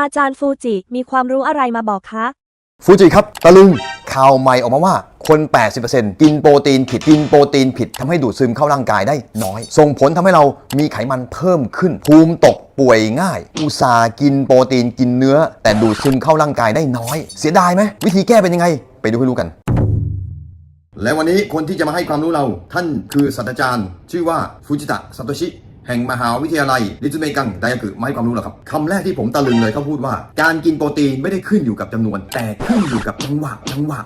อาจารย์ฟูจิมีความรู้อะไรมาบอกคะ ฟูจิครับ ตะลึงข่าวใหม่ออกมาว่าคน 80%กินโปรตีนผิดกินโปรตีนผิดทำให้ดูดซึมเข้าร่างกายได้น้อย ส่งผลทำให้เรามีไขมันเพิ่มขึ้น ภูมิตกป่วยง่าย อุตส่าห์กินโปรตีนกินเนื้อ แต่ดูดซึมเข้าร่างกายได้น้อย เสียดายไหมวิธีแก้เป็นยังไง ไปดูให้รู้กัน และวันนี้คนที่จะมาให้ความรู้เราท่านคือศาสตราจารย์ ชื่อว่าฟูจิตะซาโตชิ แห่งมหาวิทยาลัยริจุเมกังไดอากุมาให้ความรู้เราครับคำแรกที่ผมตะลึงเลยเขาพูดว่า การกินโปรตีนไม่ได้ขึ้นอยู่กับจำนวน แต่ขึ้นอยู่กับจังหวะจังหวะ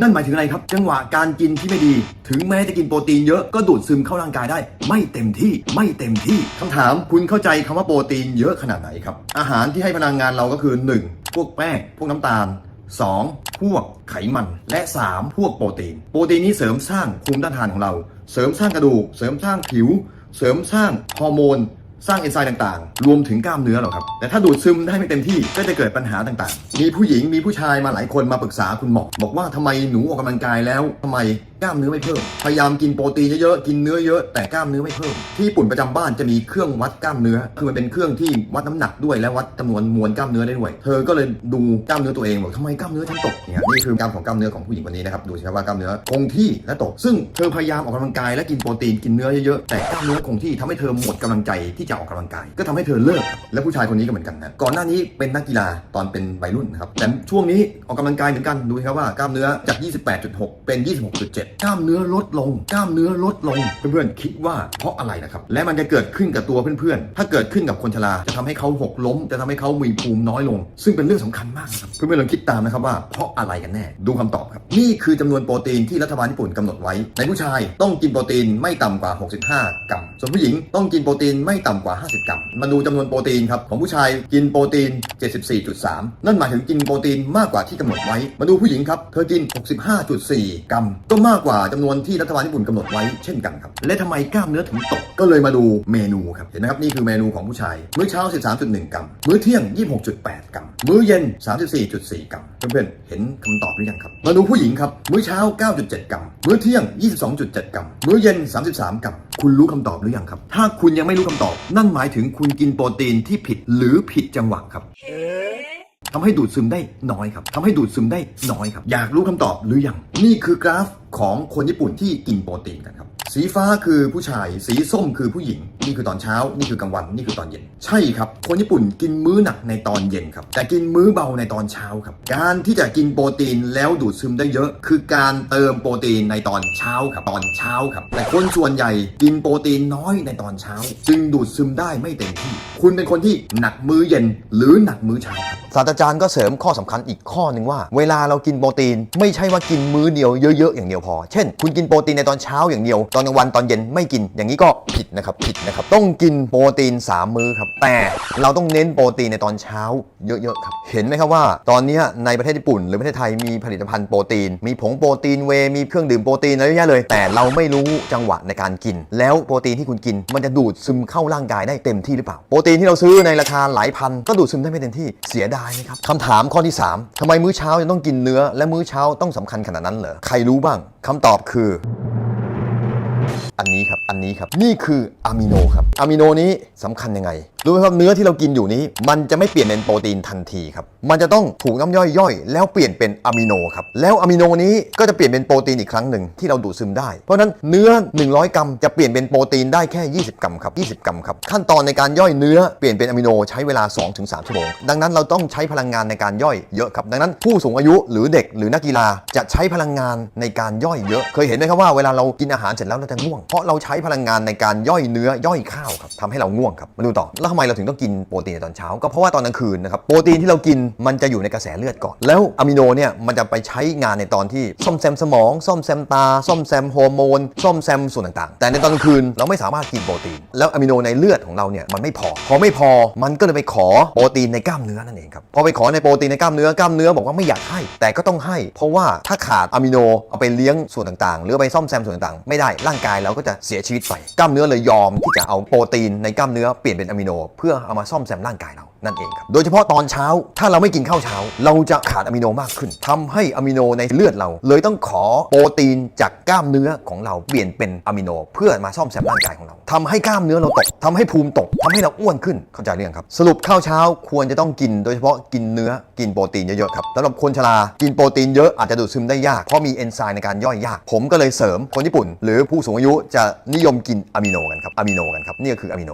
นั่นหมายถึงอะไรครับ จังหวะการกินที่ไม่ดี ถึงแม้จะกินโปรตีนเยอะก็ดูดซึมเข้าร่างกายได้ ไม่เต็มที่ไม่เต็มที่คำถามคุณเข้าใจคำว่าโปรตีนเยอะขนาดไหนครับ อาหารที่ให้พลังงานเราก็คือ 1. พวกแป้งพวกน้ำตาล 2. พวกไขมัน และ 3. พวกโปรตีน โปรตีนนี้เสริมสร้างภูมิต้านทานของเรา เสริมสร้างกระดูก เสริมสร้างผิว เสริมสร้างฮอร์โมน สร้างเอนไซม์ต่างๆ รวมถึงกล้ามเนื้อหรอกครับ แต่ถ้าดูดซึมได้ไม่เต็มที่ก็จะเกิดปัญหาต่างๆ มีผู้หญิงมีผู้ชายมาหลายคนมาปรึกษาคุณหมอบอกว่าทำไมหนูออกกำลังกายแล้วทำไม กล้ามเนื้อไม่เพิ่ม พยายามกินโปรตีนเยอะๆ กินเนื้อเยอะแต่กล้ามเนื้อไม่เพิ่ม ที่ญี่ปุ่นประจำบ้านจะมีเครื่องวัดกล้ามเนื้อ คือมันเป็นเครื่องที่วัดน้ำหนักด้วยและวัดจำนวนมวลกล้ามเนื้อได้ด้วย เธอก็เลยดูกล้ามเนื้อตัวเองบอกทำไมกล้ามเนื้อฉันตกเนี่ยนี่คือกล้ารของกล้ามเนื้อของผู้หญิงคนนี้นะครับ ดูสิครับว่ากล้ามเนื้อคงที่และตก ซึ่งเธอพยายามออกกำลังกายและกินโปรตีนกินเนื้อเยอะๆ แต่กล้ามเนื้อคงที่ทำให้เธอหมดกำลังใจที่จะออกกำลังกาย ก็ทำให้เธอเลิก และผู้ชายคนนี้ก็เหมือนกันนะก่อนหน้านี้เป็นนักกีฬาตอนเป็นวัยรุ่นนะครับแต่ช่วงนี้ออกกำลังกายเหมือนกันดูสิครับว่ากล้ามเนื้อจาก 28.6 เป็น 26.7กล้ามเนื้อลดลง กล้ามเนื้อลดลง เพื่อนๆคิดว่าเพราะอะไรนะครับ และมันจะเกิดขึ้นกับตัวเพื่อนๆ ถ้าเกิดขึ้นกับคนชราจะทำให้เขาหกล้ม จะทำให้เขามีภูมิน้อยลง ซึ่งเป็นเรื่องสำคัญมากนะครับเพื่อนๆลองคิดตามนะครับว่าเพราะอะไรกันแน่ ดูคำตอบครับ นี่คือจำนวนโปรตีนที่รัฐบาลญี่ปุ่นกำหนดไว้ ในผู้ชายต้องกินโปรตีนไม่ต่ำกว่า 65 กรัม ส่วนผู้หญิงต้องกินโปรตีนไม่ต่ำกว่า 50 กรัม มาดูจำนวนโปรตีนครับของผู้ชายกินโปรตีน 74.3 นั่นหมายถึงกินโปรตีนมากกว่าที่กำหนดไว้ มาดูผู้หญิงครับ เธอกิน 65.4 กรัม ก็มากกว่าจำนวนที่รัฐบาลญี่ปุ่นกำหนดไว้เช่นกันครับและทำไมกล้ามเนื้อถึงตกก็เลยมาดูเมนูครับเห็นไหมครับนี่คือเมนูของผู้ชายมื้อเช้า 13.1 กรัม มื้อเที่ยง 26.8 กรัม มื้อเย็น 34.4 กรัม เพื่อนๆเห็นคำตอบหรือยังครับ มาดูผู้หญิงครับ มื้อเช้า 9.7 กรัม มื้อเที่ยง 22.7 กรัม มื้อเย็น 33 กรัม คุณรู้คำตอบหรือยังครับ ถ้าคุณยังไม่รู้คำตอบ นั่นหมายถึงคุณกินโปรตีนที่ผิดหรือผิดจังหวะครับ ทำให้ดูดซึมได้น้อยครับทำให้ดูดซึมได้น้อยครับ อยากรู้คำตอบหรือยัง นี่คือกราฟของคนญี่ปุ่นที่กินโปรตีนกันครับ สีฟ้าคือผู้ชาย สีส้มคือผู้หญิง นี่คือตอนเช้า นี่คือกลางวัน นี่คือตอนเย็น ใช่ครับ คนญี่ปุ่นกินมื้อหนักในตอนเย็นครับ แต่กินมื้อเบาในตอนเช้าครับ การที่จะกินโปรตีนแล้วดูดซึมได้เยอะ คือการเติมโปรตีนในตอนเช้าครับ ตอนเช้าครับ แต่คนส่วนใหญ่กินโปรตีนน้อยในตอนเช้า จึงดูดซึมได้ไม่เต็มที่ คุณเป็นคนที่หนักมื้อเย็นหรือหนักมื้อเช้าครับศาสตราจารย์ก็เสริมข้อสำคัญอีกข้อหนึ่งว่า เวลาเรากินโปรตีน ไม่ใช่ว่ากินมื้อเดียวเยอะๆอย่างเดียวพอ เช่น คุณกินโปรตีนในตอนเช้าอย่างเดียวตอนกลางวันตอนเย็นไม่กินอย่างนี้ก็ผิดนะครับผิดนะครับ ต้องกินโปรตีน 3 มื้อครับ แต่เราต้องเน้นโปรตีนในตอนเช้าเยอะๆครับ เห็นไหมครับว่า ตอนนี้ในประเทศญี่ปุ่น หรือประเทศไทยมีผลิตภัณฑ์โปรตีน มีผงโปรตีนเวมีเครื่องดื่มโปรตีนอะไรเยอะแยะเลย แต่เราไม่รู้จังหวะในการกิน แล้วโปรตีนที่คุณกิน มันจะดูดซึมเข้าร่างกายได้เต็มที่หรือเปล่า โปรตีนที่เราซื้อในราคาหลายพัน ก็ดูดซึมได้ไม่เต็มที่เสียดายนะครับคำถามข้อที่ 3ทำไมมื้อเช้ายังต้องกินเนื้อ และมื้อเช้าต้องสำคัญขนาดนั้นเหรอใครรู้บ้างคำตอบคือ Thank you. อันนี้ครับ อันนี้ครับ นี่คืออะมิโนครับ อะมิโนนี้สำคัญยังไง รู้ไหมครับ เนื้อที่เรากินอยู่นี้ มันจะไม่เปลี่ยนเป็นโปรตีนทันทีครับ มันจะต้องถูกน้ำย่อยย่อย แล้วเปลี่ยนเป็นอะมิโนครับ แล้วอะมิโนนี้ก็จะเปลี่ยนเป็นโปรตีนอีกครั้งหนึ่งที่เราดูดซึมได้ เพราะฉะนั้นเนื้อ 100 กรัมจะเปลี่ยนเป็นโปรตีนได้แค่ 20 กรัมครับ 20 กรัมครับ ขั้นตอนในการย่อยเนื้อเปลี่ยนเป็นอะมิโนใช้เวลา 2-3 ชั่วโมง ดังนั้นเราต้องใช้พลังงานในการย่อยเยอะครับ ดังนั้นผู้สูงอายุหรือเด็กหรือนักกีฬาจะใช้พลังงานในการย่อยเยอะ เคยเห็นไหมครับว่าเวลาเรากินอาหารเสร็จแล้วเราจะง่วงเพราะเราใช้พลังงานในการย่อยเนื้อย่อยข้าวครับทำให้เราง่วงครับมาดูต่อแล้วทำไมเราถึงต้องกินโปรตีนในตอนเช้า ก็เพราะว่าตอนกลางคืนนะครับโปรตีนที่เรากินมันจะอยู่ในกระแสเลือดก่อน แล้วอะมิโนเนี่ยมันจะไปใช้งานในตอนที่ซ่อมแซมสมอง ซ่อมแซมตา ซ่อมแซมฮอร์โมนซ่อมแซมส่วนต่างๆ แต่ในตอนกลางคืนเราไม่สามารถกินโปรตีน แล้วอะมิโนในเลือดของเราเนี่ยมันไม่พอ พอไม่พอมันก็เลยไปขอโปรตีนในกล้ามเนื้อนั่นเองครับพอไปขอในโปรตีนในกล้ามเนื้อกล้ามเนื้อบอกว่าไม่อยากให้ แต่ก็ต้องให้ เพราะว่าถ้าขาดอะมิโนเอาไปเลี้ยงส่วนต่างๆ หรือไปซ่อมแซมส่วนต่างๆไม่ได้ร่างกายเราก็จะเสียชีวิตไป กล้ามเนื้อเลยยอมที่จะเอาโปรตีนในกล้ามเนื้อเปลี่ยนเป็นอะมิโน เพื่อเอามาซ่อมแซมร่างกายเรา นั่นเองครับ โดยเฉพาะตอนเช้า ถ้าเราไม่กินข้าวเช้า เราจะขาดอะมิโนมากขึ้นทำให้อะมิโนในเลือดเรา เลยต้องขอโปรตีนจากกล้ามเนื้อของเราเปลี่ยนเป็นอะมิโน เพื่อมาซ่อมแซมร่างกายของเราทำให้กล้ามเนื้อเราตกทำให้ภูมิตกทำให้เราอ้วนขึ้น เข้าใจเรื่องครับ สรุปข้าวเช้าควรจะต้องกิน โดยเฉพาะกินเนื้อ กินโปรตีนเยอะๆครับสำหรับคนชรา กินโปรตีนเยอะอาจจะดูดซึมได้ยาก เพราะมีเอนไซม์ในการย่อยยาก ผมก็เลยเสริม คนญี่ปุ่น หรือผู้สูงอายุจะนิยมกินอะมิโนกันครับ อะมิโนกันครับ นี่ก็คืออะมิโน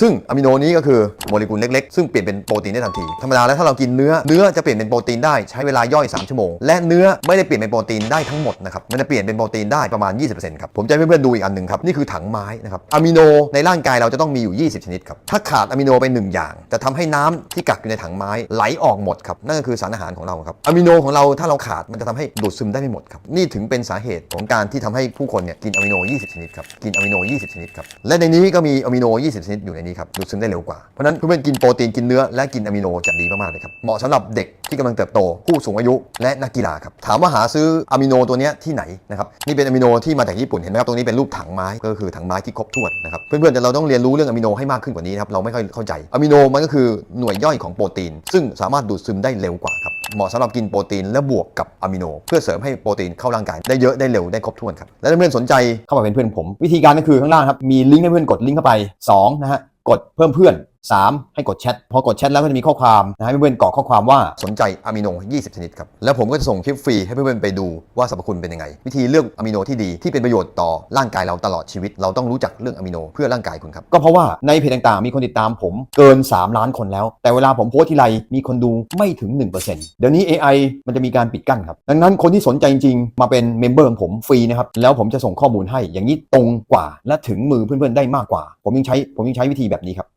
ซึ่งอะมิโนนี้ก็คือโมเลกุลเล็กๆ ซึ่งเปลี่ยนเป็นโปรตีนได้ทันที ธรรมดาแล้วถ้าเรากินเนื้อ เนื้อจะเปลี่ยนเป็นโปรตีนได้ใช้เวลาย่อย 3 ชั่วโมง และเนื้อไม่ได้เปลี่ยนเป็นโปรตีนได้ทั้งหมดนะครับ มันจะเปลี่ยนเป็นโปรตีนได้ประมาณ 20%ครับ ผมจะให้เพื่อนๆดูอีกอันหนึ่งครับ นี่คือถังไม้นะครับ อะมิโนในร่างกายเราจะต้องมีอยู่ 20 ชนิดครับ ถ้าขาดอะมิโนไปหนึ่งอย่าง จะทำให้น้ำที่กักอยู่ในถังไม้ไหลออกหมดครับ นั่นก็คือสารอาหารของเราครับ อะมิโนของเราถ้าเราขาดมันจะทำให้ดูดซึมได้ไม่หมดครับ นี่ถึงเป็นสาเหตุของการที่ทำให้ผู้คนเนี่ยกินอะมิโน 20 ชนิดครับ กินอะมิโน 20 ชนิดครับ และในนี้ก็มีอะมิโน 20 ชนิดอยู่ในนี้ครับดูดซึมได้เร็วกว่า เพราะนั้นเพื่อนๆกินโปรตีนกินเนื้อและกินอะมิโนจะดีมากๆเลยครับเหมาะสำหรับเด็กที่กำลังเติบโตผู้สูงอายุและนักกีฬาครับถามว่าหาซื้ออะมิโนตัวนี้ที่ไหนนะครับนี่เป็นอะมิโนที่มาจากญี่ปุ่นเห็นไหมครับตรงนี้เป็นรูปถังไม้ก็คือถังไม้ที่ครบถ้วนนะครับเพื่อนๆแต่เราต้องเรียนรู้เรื่องอะมิโนให้มากขึ้นกว่านี้ครับเราไม่ค่อยเข้าใจอะมิโนมันก็คือหน่วยย่อยของโปรตีน ซึ่งสามารถดูดซึมได้เร็วกว่าครับ เหมาะสำหรับกินโปรตีนและบวกกับอะมิโน เพื่อเสริมให้โปรตีนเข้าร่างกาย ได้เยอะได้เร็วได้ครบถ้วนครับ และถ้าเพื่อนสนใจเข้ามาเป็นเพื่อนผม วิธีการก็คือข้างล่างครับมีลิงก์ให้เพื่อนกดลิงก์เข้าไปสองนะฮะกดเพิ่มเพื่อน 3 ให้กดแชทพอกดแชทแล้วก็จะมีข้อความนะให้เพื่อนๆกรอกข้อความว่าสนใจอะมิโน 20 ชนิดครับ แล้วผมก็จะส่งคลิปฟรีให้เพื่อนๆไปดูว่าสรรพคุณเป็นยังไง วิธีเลือกอะมิโนที่ดีที่เป็นประโยชน์ต่อร่างกายเราตลอดชีวิต เราต้องรู้จักเรื่องอะมิโนเพื่อร่างกายคุณครับก็เพราะว่าในเพจต่างๆมีคนติดตามผมเกิน 3 ล้านคนแล้ว แต่เวลาผมโพสทีไรมีคนดูไม่ถึง 1%เดี๋ยวนี้ AI มันจะมีการปิดกั้นครับดังนั้นคนที่สนใจจริงๆมาเป็นเมมเบอร์ของผมฟรีนะครับแล้วผมจะส่งข้อมูลให้อย่างนี้ตรงกว่า และถึงมือเพื่อนๆได้มากกว่า ผมยังใช้ผมยังใช้วิธีแบบนี้ครับ